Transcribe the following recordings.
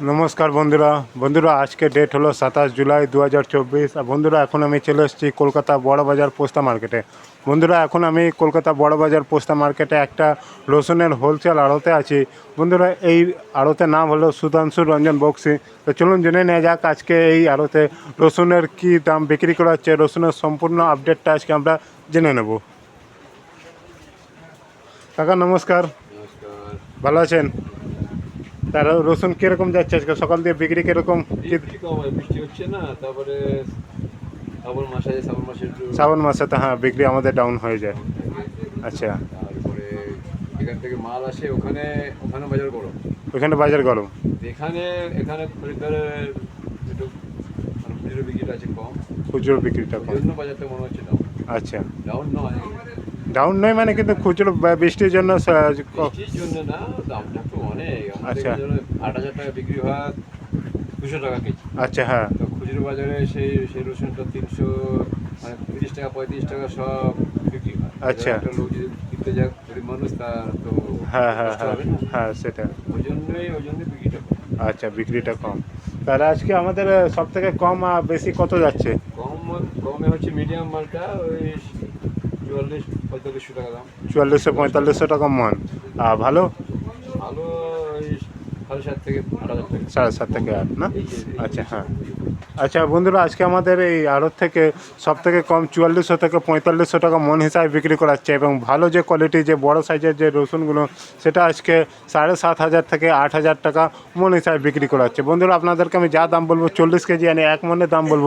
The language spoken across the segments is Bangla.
নমস্কার বন্ধুরা। বন্ধুরা আজকে ডেট হলো সাতাশ জুলাই দু হাজার চব্বিশ। আর বন্ধুরা এখন আমি চলে এসেছি কলকাতা বড়বাজার পোস্তা মার্কেটে। বন্ধুরা এখন আমি কলকাতা বড়বাজার পোস্তা মার্কেটে একটা রসুনের হোলসেল আড়তে আছি। বন্ধুরা এই আড়তে নাম হলো সুধাংশু রঞ্জন বক্সি। তো চলুন জেনে নেওয়া যাক আজকে এই আড়তে রসুনের কি দাম বিক্রি করা হচ্ছে। রসুনের সম্পূর্ণ আপডেটটা আজকে আমরা জেনে নেব। কাকা নমস্কার। নমস্কার। ভালো আছেন? তার রসুন কীরকম যাচ্ছে আজকে? সকাল দিয়ে বিক্রি কীরকম? বৃষ্টি হচ্ছে না তারপরে শ্রাবণ মাস শ্রাবণ মাসে শ্রাবণ মাসে তো হ্যাঁ বিক্রি আমাদের ডাউন হয়ে যায়। আচ্ছা। তারপরে এখান থেকে মাল আসে ওখানে ওখানে বাজার গরম। ওইখানে বাজার গরম? এখানে এখানে খরিদ্দারের একটু মানে খুচরো বিক্রিটা আছে কম। খুচরো বিক্রিটা কম। জন্য বাজারটা মনে হচ্ছে ডাউন আচ্ছা। ডাউন নয়। ডাউন নয় মানে কিন্তু খুচরো বৃষ্টির জন্য বৃষ্টির জন্য না দামটা তো অনেক। আচ্ছা। আট হাজার টাকা বিক্রি হয় দুশো টাকা কেজি। আচ্ছা হ্যাঁ। তো খুচরো বাজারে সেই সেই রসুনটা তিনশো মানে তিরিশ টাকা পঁয়ত্রিশ টাকা সব বিক্রি হয়। আচ্ছা। একটা লোক যদি কিনতে যাক গরিব মানুষ তার তো হ্যাঁ হ্যাঁ হ্যাঁ। হ্যাঁ সেটা ওই জন্যই ওই জন্যই বিক্রিটা কম। আচ্ছা বিক্রিটা কম। তাহলে আজকে আমাদের সব থেকে কম বেশি কত যাচ্ছে? কম কমে হচ্ছে মিডিয়াম মালটা ওই চুয়াল্লিশ পঁয়তাল্লিশশো টাকা দাম চুয়াল্লিশশো পঁয়তাল্লিশশো টাকা মন। আর ভালো? ভালো সাড়ে সাত থেকে আট সাড়ে সাত থেকে আট না? আচ্ছা হ্যাঁ। আচ্ছা বন্ধুরা, আজকে আমাদের এই আড়ত থেকে সব থেকে কম চুয়াল্লিশশো থেকে পঁয়তাল্লিশশো টাকা মন হিসাবে বিক্রি করা হচ্ছে এবং ভালো যে কোয়ালিটি যে বড় সাইজের যে রসুনগুলো, সেটা আজকে সাড়ে সাত হাজার থেকে আট হাজার টাকা মন হিসাবে বিক্রি করা হচ্ছে। বন্ধুরা, আপনাদেরকে আমি যা দাম বলব, চল্লিশ কেজি আনি এক মনের দাম বলব,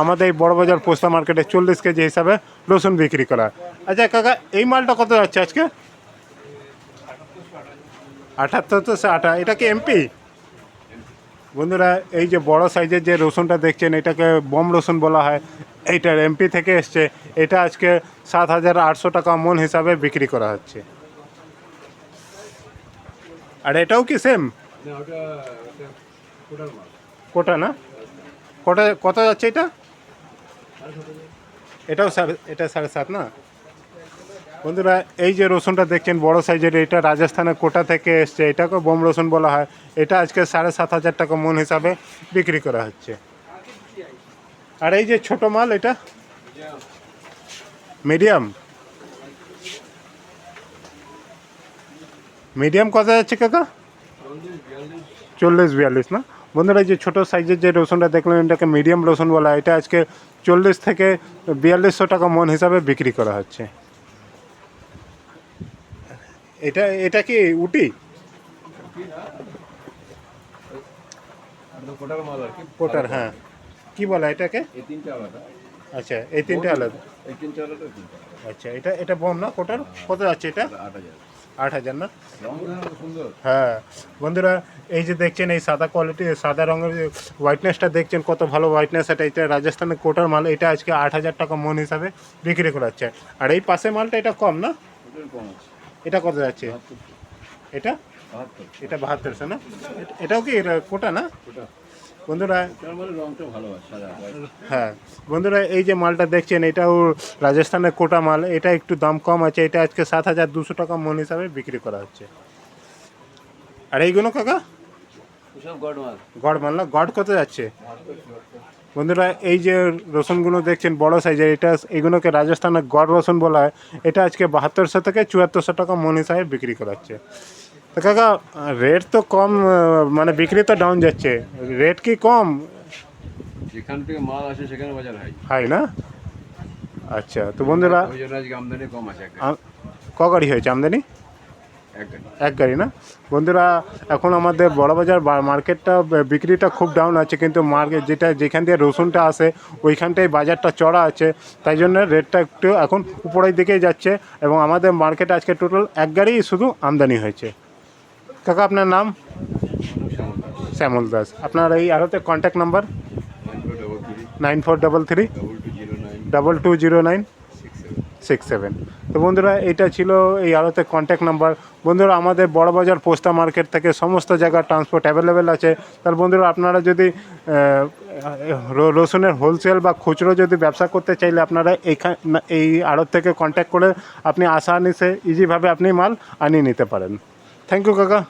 আমাদের এই বড় বাজার পোস্তা মার্কেটে চল্লিশ কেজি হিসাবে রসুন বিক্রি করা। আচ্ছা কাকা, এই মালটা কত যাচ্ছে আজকে? আঠাত্তর তো আটা এটা কি এমপি বন্ধুরা এই যে বড় সাইজের যে রসুনটা দেখছেন এটাকে বম রসুন বলা হয়। এইটার এমপি থেকে এসছে। এটা আজকে সাত হাজার আটশো টাকা মন হিসাবে বিক্রি করা হচ্ছে। আর এটাও কি সেম কোটা না? কোটা কত যাচ্ছে এটা? এটাও সাড়ে এটা সাড়ে সাত না? বন্ধুরা, এই যে রসুনটা দেখছেন, বড় সাইজের, এটা রাজস্থানের কোটা থেকে এসছে, এটাকে বোম রসুন বলা হয়। এটা আজকে সাড়ে সাত হাজার টাকা মন হিসাবে বিক্রি করা হচ্ছে। আর এই যে ছোট মাল, এটা? মিডিয়াম। মিডিয়াম কত যাচ্ছে কাকা? চল্লিশ, বিয়াল্লিশ, না? বন্ধুরা, এই যে ছোটো সাইজের যে রসুনটা দেখলেন, এটাকে মিডিয়াম রসুন বলা এটা আজকে চল্লিশ থেকে বিয়াল্লিশশো টাকা মন হিসাবে বিক্রি করা হচ্ছে। এটা এটা কি উটি? কোটার হ্যাঁ। কি বলা এটাকে? আলাদা। আচ্ছা এই তিনটে আলাদা। আচ্ছা এটা এটা বম না কোটার? কত যাচ্ছে এটা? আট হাজার। না? হ্যাঁ। বন্ধুরা এই যে দেখছেন এই সাদা কোয়ালিটি সাদা রঙের হোয়াইটনেসটা দেখছেন কত ভালো হোয়াইটনেস এটা এটা রাজস্থানের কোটার মাল এটা আজকে আট হাজার টাকা মন হিসাবে বিক্রি করা হচ্ছে আর এই পাশে মালটা এটা কম না? কম আছে। এটা কত যাচ্ছে? এটা? বাহাত্তর। এটা বাহাত্তরশো না? এটাও কি এটা কোটা না? বন্ধুরা হ্যাঁ। বন্ধুরা এই যে মালটা দেখছেন এটাও রাজস্থানের কোটা মাল। এটা একটু দাম কম আছে। এটা আজকে সাত হাজার দুশো টাকা মন হিসাবে বিক্রি করা হচ্ছে। আর এইগুলো কাকা? গড মাল। গড় মাল না? গড় কত যাচ্ছে? বন্ধুরা এই যে রসুনগুলো দেখছেন বড় সাইজের এটা এগুলোকে রাজস্থানের গড় রসুন বলা হয়। এটা আজকে বাহাত্তরশো থেকে চুয়াত্তরশো টাকা মন হিসাবে বিক্রি করা হচ্ছে তো কাকা রেট তো কম মানে বিক্রি তো ডাউন যাচ্ছে। রেট কি কম? যেখান থেকে মাল আসে সেখানে বাজার হয় হাই না? আচ্ছা তো বন্ধুরা কম আছে ক গাড়ি হয়েছে? আমদানি? এক গাড়ি। না? বন্ধুরা এখন আমাদের বড়বাজার মার্কেটটা বিক্রিটা খুব ডাউন আছে কিন্তু মার্কেট যেটা যেখান দিয়ে রসুনটা আসে ওইখানটায় বাজারটা চড়া আছে। তাই জন্য রেটটা একটু এখন উপরের দিকেই যাচ্ছে এবং আমাদের মার্কেটে আজকে টোটাল এক গাড়ি শুধু আমদানি হয়েছে। কাকা আপনার নাম? শ্যামল দাস। আপনার এই আরতে contact number nine four double three double two zero nine six seven তো বন্ধুরা, এটা ছিল এই আলোতে কন্ট্যাক্ট নাম্বার বন্ধুরা, আমাদের বড়বাজার পোস্তা মার্কেট থেকে সমস্ত জায়গার ট্রান্সপোর্ট অ্যাভেলেবেল আছে। তার বন্ধুরা, আপনারা যদি রসুনের হোলসেল বা খুচরো যদি ব্যবসা করতে চাইলে আপনারা এইখান, এই আড়ত থেকে কন্ট্যাক্ট করে আপনি আসানিসে ইজিভাবে আপনি মাল আনিয়ে নিতে পারেন। থ্যাংক ইউ কাকা।